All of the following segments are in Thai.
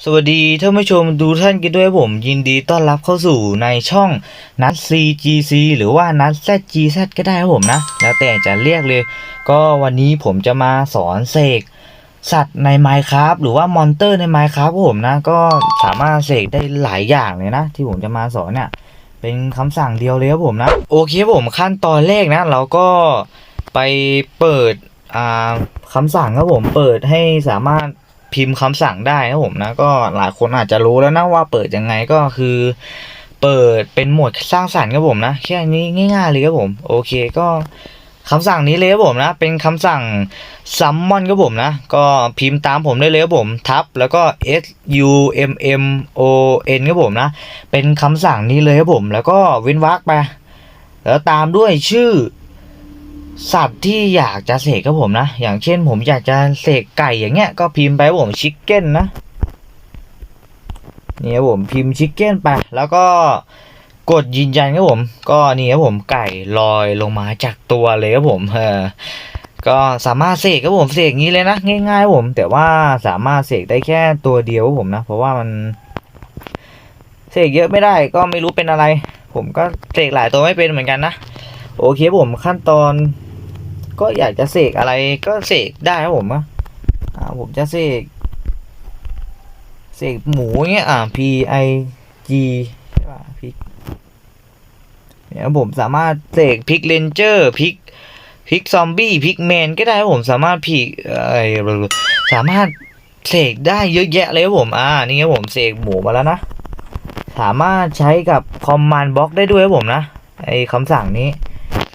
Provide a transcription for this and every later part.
สวัสดีท่านผู้ชมดูท่านกันด้วยผม ยินดีต้อนรับเข้าสู่ในช่องนัด CGC หรือว่านัด ZGZ ก็ได้ครับผมนะ แล้วแต่จะเรียกเลย ก็วันนี้ผมจะมาสอนเสกสัตว์ใน Minecraft หรือว่ามอนเตอร์ใน Minecraft ครับผมนะ ก็สามารถเสกได้หลายอย่างเลยนะ ที่ผมจะมาสอนเนี่ย เป็นคำสั่งเดียวเลยครับผมนะ โอเคผมขั้นตอนแรกนะ เราก็ไปเปิดคำสั่งครับผมเปิดให้สามารถ พิมพ์คำสั่งได้ครับผมนะก็หลายคนอาจจะรู้แล้วนะว่าเปิดยังไงก็คือ เปิดเป็นโหมดสร้างสรรค์ครับผมนะแค่นี้ง่ายๆเลยครับผม โอเคก็คำสั่งนี้เลยครับผมนะ เป็นคำสั่งซัมมอนครับผมนะ ก็พิมพ์ตามผมได้เลยครับผม ทับแล้วก็ S U M M O N ครับผมนะ เป็นคำสั่งนี้เลยครับผม แล้วก็เว้นวรรคไป แล้วตามด้วยชื่อ สัตว์ที่อยากจะเสกครับผมนะ อย่างเช่นผมอยากจะเสกไก่อย่างเงี้ย ก็พิมพ์ไปผมชิคเก้นนะนี่ครับผมพิมพ์ชิคเก้นไป แล้วก็กดยืนยันครับผม ก็นี่ครับผมไก่ลอยลงมาจากตัวเลยครับผมเออก็สามารถเสกครับผมเสกงี้เลยนะง่ายๆครับผม แต่ว่าสามารถเสกได้แค่ตัวเดียวครับผมนะ เพราะว่ามันเสกเยอะไม่ได้ก็ไม่รู้เป็นอะไร ผมก็เสกหลายตัวไม่เป็นเหมือนกันนะ โอเคผมขั้นตอน ก็อยากจะเสกอะไรก็เสกได้ครับผมอะอ่าผมจะเสกเสกหมูเงี้ยอ่า P I G ใช่ป่ะพิกเนี่ยผมสามารถเสกพิกเลนเจอร์พิกพิกซอมบี้พิกแมนก็ได้ครับผมสามารถพิกเออสามารถเสกได้เยอะแยะเลยครับผมอ่านี่ครับผมเสกหมูมาแล้วนะสามารถใช้กับคอมมานด์บล็อกได้ด้วยครับผมนะไอคำสั่งนี้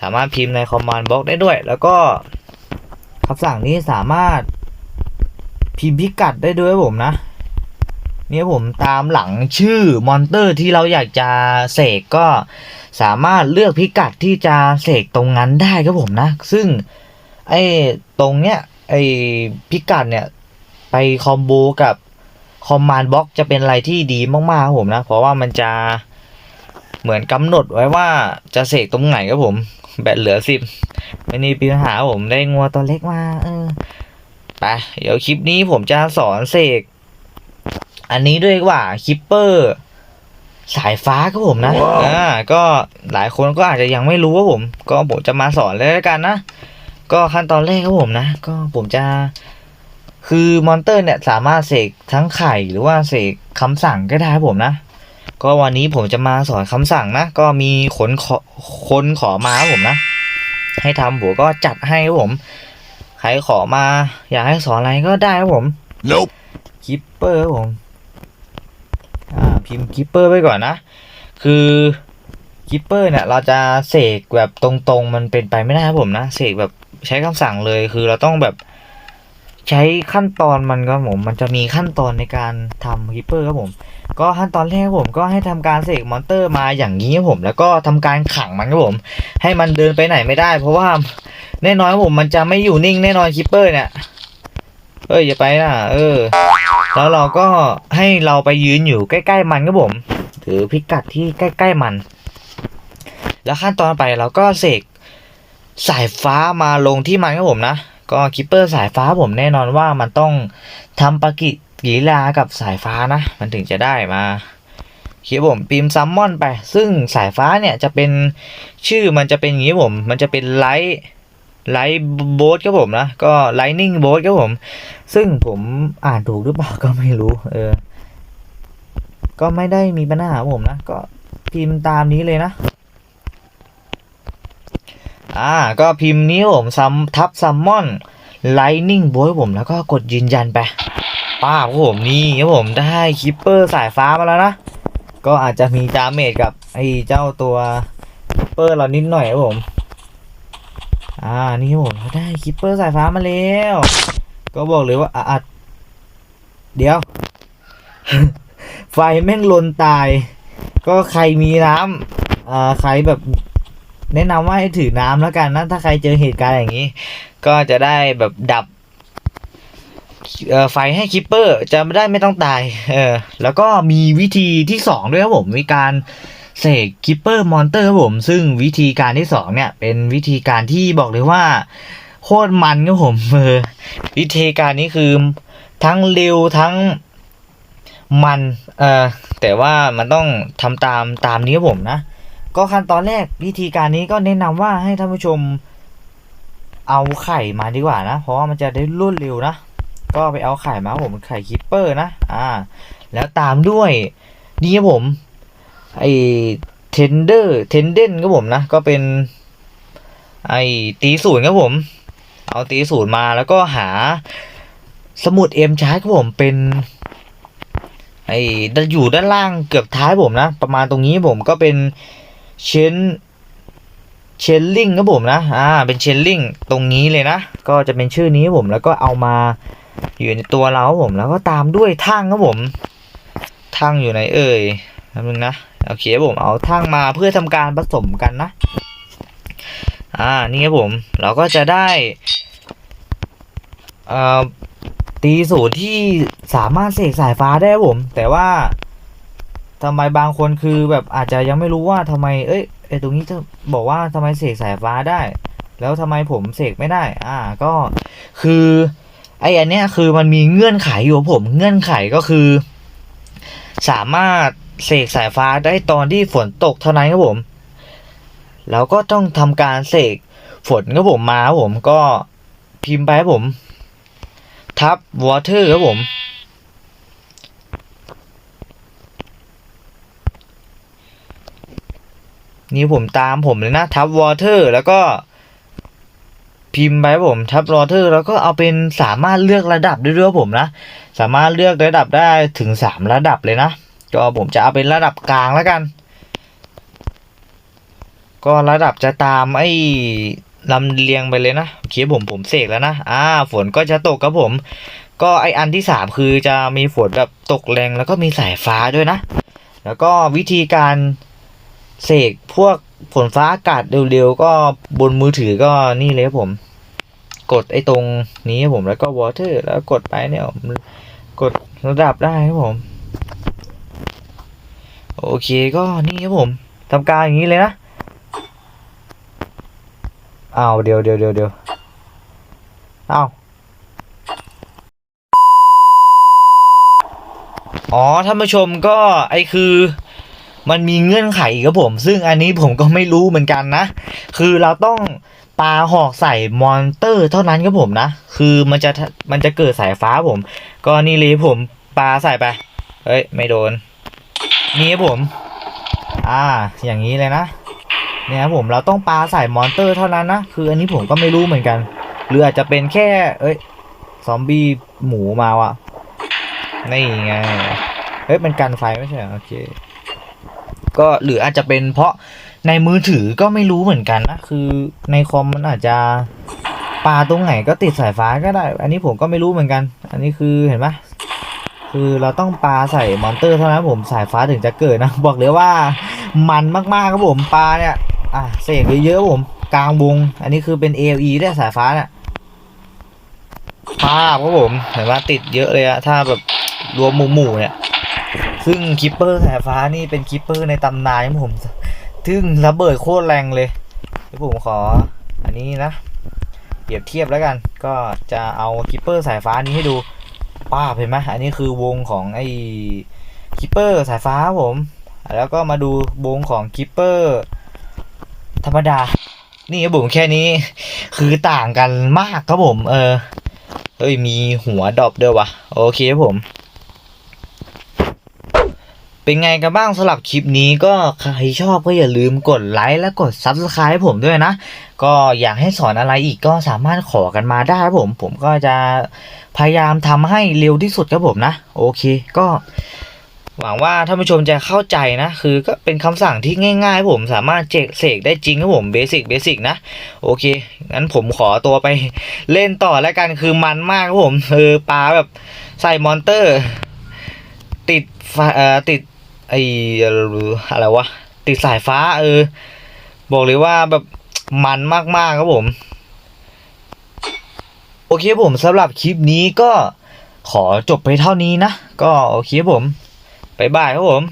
ามารถพิมพ์ในคอมมานด์บล็อกได้ด้วย แล้วก็คำสั่งนี้สามารถพิมพ์พิกัดได้ด้วยผมนะเนี่ยผมตามหลังชื่อมอนเตอร์ที่เราอยากจะเสกก็สามารถเลือกพิกัดที่จะเสกตรงนั้นได้ครับผมนะ ซึ่งไอ้ตรงเนี้ยไอ้พิกัดเนี่ยไปคอมโบกับคอมมานด์บล็อกจะเป็นอะไรที่ดีมากๆครับผมนะ เพราะว่ามันจะเหมือนกำหนดไว้ว่าจะเสกตรงไหนครับผม แบตเหลือสิบไม่มีปัญหาผมได้งัวตัวเล็กมา เออไปเดี๋ยวคลิปนี้ผมจะสอนเสก อันนี้ด้วยดีกว่าคิปเปอร์ สายฟ้าครับผมนะอ่า ก็หลายคนก็อาจจะยังไม่รู้ว่าผม ก็ผมจะมาสอนเลยแล้วกันนะ ก็ขั้นตอนแรกครับผมนะ ก็ผมจะ คือมอนเตอร์เนี่ยสามารถเสกทั้งไข่หรือว่าเสกคำสั่งก็ได้ครับผมนะ ก็วันนี้ผมจะมาสอนคำสั่งนะ ก็มีคนขอคนขอมาครับผมนะ ให้ทำผมก็จัดให้ครับผม ใครขอมา อยากให้สอนอะไรก็ได้ครับผม Nope. คิปเปอร์ครับผมอ่าพิมพ์คิปเปอร์ไว้ก่อนนะ คือคิปเปอร์เนี่ยเราจะเสกแบบตรงๆ มันเป็นไปไม่ได้ครับผมนะ เสกแบบใช้คำสั่งเลยคือเราต้องแบบ ใช้ขั้นตอนมันครับผม มันจะมีขั้นตอนในการทำคิปเปอร์ครับผม ก็ขั้นตอนแรกผมก็ให้ทำการเสกมอนเตอร์มาอย่างนี้ครับผม แล้วก็ทำการขังมันครับผม ให้มันเดินไปไหนไม่ได้ เพราะว่าแน่นอนผมมันจะไม่อยู่นิ่งแน่นอนคิปเปอร์เนี่ยเอ้ยอย่าไปนะเออ แล้วเราก็ให้เราไปยืนอยู่ใกล้ๆมันครับผมถือพิกัดที่ใกล้ๆมัน แล้วขั้นตอนไปเราก็เสกสายฟ้ามาลงที่มันครับผมนะ ก็คิปเปอร์สายฟ้าผมแน่นอนว่ามันต้องทำปฏิกิริยากับสายฟ้านะ มันถึงจะได้มาคิดผมพิมพ์ซัมมอนไป ซึ่งสายฟ้าเนี่ยจะเป็นชื่อมันจะเป็นอย่างนี้ผม มันจะเป็นไลท์ไลท์โบสครับผมนะ ก็ไลนิ่งโบสครับผม ซึ่งผมอ่านถูกหรือเปล่าก็ไม่รู้ เออ ก็ไม่ได้มีปัญหาผมนะ ก็พิมพ์ตามนี้เลยนะ อ่าก็พิมพ์นี้ผมซัมทับซัมมอนไลนิ่งโบยผมแล้วก็กดยืนยันไปป้าผมนี่ครับผมได้คิปเปอร์สายฟ้ามาแล้วนะ ก็อาจจะมีดาเมจกับไอ้เจ้าตัวคิปเปอร์เรานิดหน่อยครับผม อ่านี่ครับผมได้คิปเปอร์สายฟ้ามาแล้ว ก็บอกเลยว่าอะเดี๋ยว ไฟแม่งลนตาย ก็ใครมีน้ำอ่าใครแบบ แนะนำว่าให้ถือน้ำแล้วกันนะ ถ้าใครเจอเหตุการณ์อย่างนี้ ก็จะได้แบบดับไฟให้คิปเปอร์จะไม่ได้ไม่ต้องตาย เออ แล้วก็มีวิธีที่สองด้วยครับผม มีการเสกคิปเปอร์มอนเตอร์ครับผม ซึ่งวิธีการที่สองเนี่ย เป็นวิธีการที่บอกเลยว่า โคตรมันครับผมเออวิธีการนี้คือทั้งเร็วทั้งมัน เออแต่ว่ามันต้องทำตามตามนี้ครับผมนะ ก็ขั้นตอนแรกวิธีการนี้ก็แนะนำว่าให้ท่านผู้ชมเอาไข่มาดีกว่านะ เพราะว่ามันจะได้รวดเร็วนะ ก็ไปเอาไข่มาผมไข่คิปเปอร์นะ อ่า แล้วตามด้วยนี่ครับผมไอเทนเดอร์เทนเดนครับผมนะ ก็เป็นไอตีศูนย์ครับผม เอาตีศูนย์มาแล้วก็หาสมุดเอ็มชาร์ครับผมเป็นไออยู่ด้านล่างเกือบท้ายผมนะ ประมาณตรงนี้ผมก็เป็น เชนเชนลิงครับผมนะ อ่า เป็นเชนลิงตรงนี้เลยนะ ก็จะเป็นชื่อนี้ครับผม แล้วก็เอามาอยู่ในตัวเราครับผม แล้วก็ตามด้วยทั้งครับผม ทั้งอยู่ไหนเอ่ยแป๊บนึงนะ โอเคครับผม เอาทั้งมาเพื่อทำการผสมกันนะ อ่า นี่ครับผม เราก็จะได้ เอ่อ ตีสูตรที่สามารถเสกสายฟ้าได้ครับผม แต่ว่า ทำไมบางคนคือแบบอาจจะยังไม่รู้ว่าทำไม เอ้ยไอตรงนี้จะบอกว่าทำไมเสกสายฟ้าได้ แล้วทำไมผมเสกไม่ได้ อ่า ก็คือไออันเนี้ยคือมันมีเงื่อนไขอยู่ผม เงื่อนไขก็คือ สามารถเสกสายฟ้าได้ตอนที่ฝนตกเท่านั้นครับผมแล้วก็ต้องทำการเสกฝนครับผมมาครับผมก็พิมพ์ไปครับผมทับ water ครับผม นี่ผมตามผมเลยนะทับ water แล้วก็ พิมพ์ไปผมทับ water แล้วก็เอาเป็นสามารถเลือกระดับได้ด้วยผมนะ สามารถเลือกระดับได้ถึงสามระดับเลยนะ ก็ผมจะเอาเป็นระดับกลางแล้วกัน ก็ระดับจะตามไอ้ลำเลียงไปเลยนะโอเคผมผมเสกแล้วนะ อ่า ฝนก็จะตกครับผม ก็ไออันที่สามคือจะมีฝนแบบตกแรงแล้วก็มีสายฟ้าด้วยนะ แล้วก็วิธีการ เสกพวกฝนฟ้าอากาศเร็วๆก็บนมือถือก็นี่เลยครับผม กดไอ้ตรงนี้ครับผมแล้วก็ water แล้วกดไปเนี่ยกดระดับได้ครับผม โอเคก็นี่ครับผมทำการอย่างนี้เลยนะอ้าวเดี๋ยวเดี๋ยวเดี๋ยวเดี๋ยวอ้าวอ๋อท่านผู้ชมก็ไอคือ มันมีเงื่อนไขอีกครับผม ซึ่งอันนี้ผมก็ไม่รู้เหมือนกันนะ คือเราต้องปาหอกใส่มอนเตอร์เท่านั้นครับผมนะ คือมันจะมันจะเกิดสายฟ้าผม ก็นี่เลยผมปาใส่ไป เฮ้ย ไม่โดน นี่ครับผม อ่า อย่างนี้เลยนะ เนี่ยครับผมเราต้องปาใส่มอนเตอร์เท่านั้นนะ คืออันนี้ผมก็ไม่รู้เหมือนกัน หรืออาจจะเป็นแค่ เอ้ย ซอมบี้หมูมาวะนี่ไง เฮ้ย มันกันไฟไม่ใช่เหรอโอเค ก็หรืออาจจะเป็นเพราะในมือถือก็ไม่รู้เหมือนกันนะคือในคอมมันอาจจะปลาตรงไหนก็ติดสายฟ้าก็ได้ อันนี้ผมก็ไม่รู้เหมือนกัน อันนี้คือเห็นปะคือเราต้องปลาใส่มอนเตอร์เท่านั้นผมสายฟ้าถึงจะเกิดนะ บอกเลยว่ามันมากๆครับผมปลาเนี่ยอะเสกเยอะๆผมกลางวงอันนี้คือเป็น ALE ได้สายฟ้าเนี่ยภาพครับผมเห็นว่าติดเยอะเลยอะถ้าแบบรวมหมู่ๆเนี่ย ซึ่งคิปเปอร์สายฟ้านี่เป็นคิปเปอร์ในตำนานครับผมซึ่งระเบิดโคตรแรงเลยเดี๋ยวผมขออันนี้นะเปรียบเทียบแล้วกัน ก็จะเอาคิปเปอร์สายฟ้านี้ให้ดูป้าเห็นไหมอันนี้คือวงของไอ้คิปเปอร์สายฟ้าผม แล้วก็มาดูวงของคิปเปอร์ธรรมดา นี่ครับผมแค่นี้ คือต่างกันมากครับผม เออเฮ้ยมีหัวดอปด้วยวะโอเคครับผม เป็นไงกันบ้างสำหรับคลิปนี้ก็ใครชอบก็อย่าลืมกดไลค์และกด Subscribe ให้ผมด้วยนะ ก็อยากให้สอนอะไรอีกก็สามารถขอกันมาได้ครับผม ผมก็จะพยายามทำให้เร็วที่สุดครับผมนะ โอเคก็หวังว่าท่านผู้ชมจะเข้าใจนะ คือก็เป็นคำสั่งที่ง่ายๆ ผมสามารถเจกเสกได้จริงครับผมเบสิกเบสิกนะ โอเค งั้นผมขอตัวไปเล่นต่อแล้วกันคือมันมากครับผมเออปลาแบบใส่มอนเตอร์ ติดฟเอ่อติด ไออะไรวะติดสายฟ้าเออ บอกเลยว่าแบบมันมากๆครับผม โอเคผมสำหรับคลิปนี้ก็ขอจบไปเท่านี้นะ ก็โอเคผมบายบายครับผม